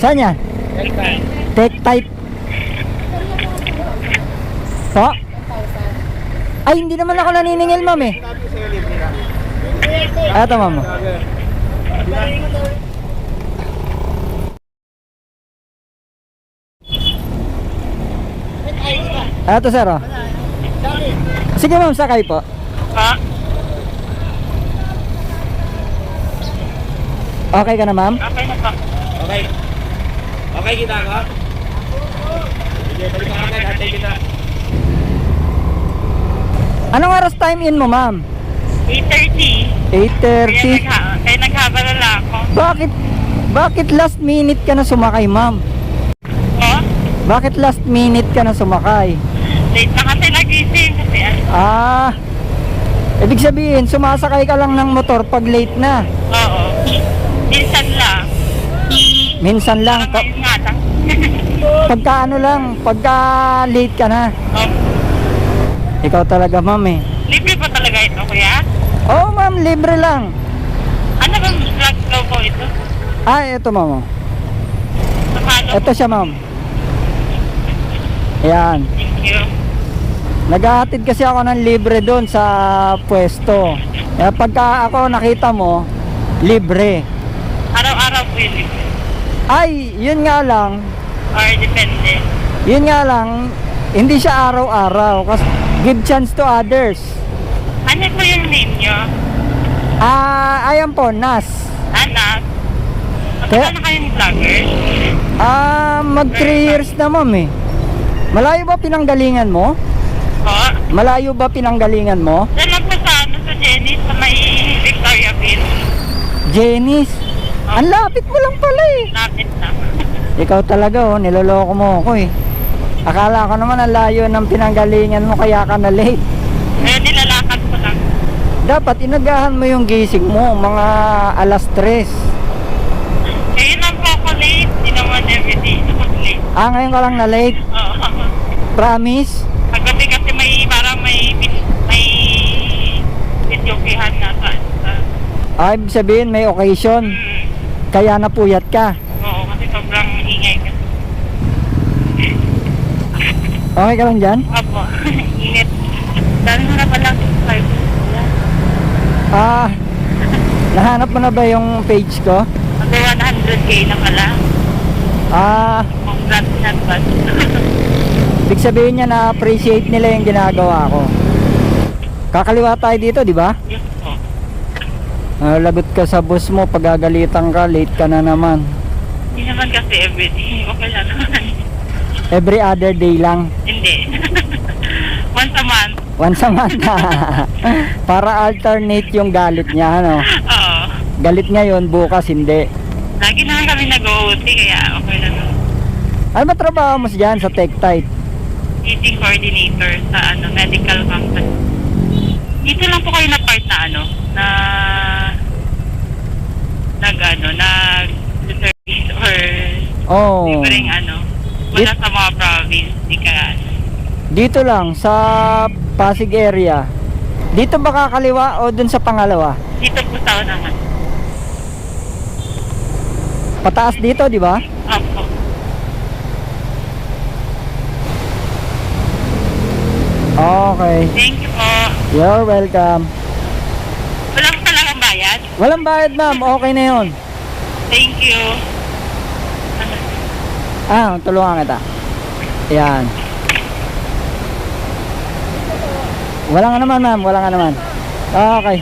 Saan yan? Take tight. Po? Ay, hindi naman ako naniningil, ma'am eh. Eto, ma'am. Eto, sir, oh. Sige, ma'am, sakay po. Ha? Okay ka na, ma'am? Okay na po. Okay. Okay kita ka? Sige, balik ka agad. Hantay kita. Anong oras time in mo, ma'am? 8.30. Kaya, 8.30. nagha kaya naghabalala ako. Bakit, bakit last minute ka na sumakay, ma'am? Oh? Bakit last minute ka na sumakay? Late na kasi nagising. Kasi ano. Ah, ibig sabihin, sumasakay ka lang ng motor pag late na. Oo. Minsan lang. Minsan lang, ka- pagka ano lang, pagka late ka na. oh. Ikaw talaga, ma'am eh. Libre pa talaga ito, kuya? Oo, ma'am, libre lang. Ano bang vlog daw po ito? Ah, eto, ma'am. Sa paano? Eto siya, ma'am. Ayan. Thank you. Naghahatid kasi ako ng libre doon sa pwesto. Kaya pagka ako nakita mo, libre. Araw-araw po yun libre. Ay, yun nga lang, Or depende. yun nga lang, hindi siya araw-araw. Kasi give chance to others. Ano po yung name nyo? Ah, ayan po, Nas. Anak? Kaya- Magkano na kayong vlogger? Ah, mag 3 years na ma'am eh. Malayo ba pinanggalingan mo? Po? Malayo ba pinanggalingan mo? Lang po sa ano sa Jenny sa may Victoria Beach. Janice. Ang lapit mo lang pala eh. Lapit na. Ikaw talaga oh, niloloko mo ako eh. Akala ko naman ang layo ng pinanggalingan mo kaya ka na late. Kaya nilalakad ko lang. Dapat inagahan mo yung gising mo, mga alas 3. Kaya lang po ako late. Di naman everyday ako late. Ah, ngayon ka lang na late. Oo. Promise? Paggabi kasi may parang may may videokehan na sa, sa Ah, ibig sabihin may occasion. mm, Kaya napuyat ka. Oo, kasi sobrang ingay kasi. Okay ka lang dyan? Apo, init. Dami mo na pala subscribe. Ah, nahanap mo na ba yung page ko? Mag 100k na pala. Ah, Congrats in advance. ibig sabihin niya na appreciate nila yung ginagawa ko. Kakaliwa tayo dito, di ba? yes Ah, lagot ka sa boss mo, pagagalitan ka, late ka na naman. Hindi naman kasi everyday. Okay lang naman. Every other day lang. Hindi. Once a month. Once a month. Para alternate yung galit niya, ano? Oo. Galit ngayon, bukas hindi. Lagi naman kami nag-OT kaya okay lang. naman. Ano ba trabaho mo dyan sa TechTite? Teaching coordinator sa ano medical company. Dito lang po kayo na part na ano, na nag ano, nag service or Oh, libreng ano. Wala sa mga province, di ka ano. dito lang sa Pasig area. Dito ba kakaliwa o dun sa pangalawa? Dito po sa naman. Pataas dito, di ba? Opo. Okay. Thank you po. You're welcome. Bayad. Walang bayad, ma'am. Okay na yun. Thank you. Ah, tulungan kita. Yan. Wala nga naman, ma'am. Wala nga naman. Okay.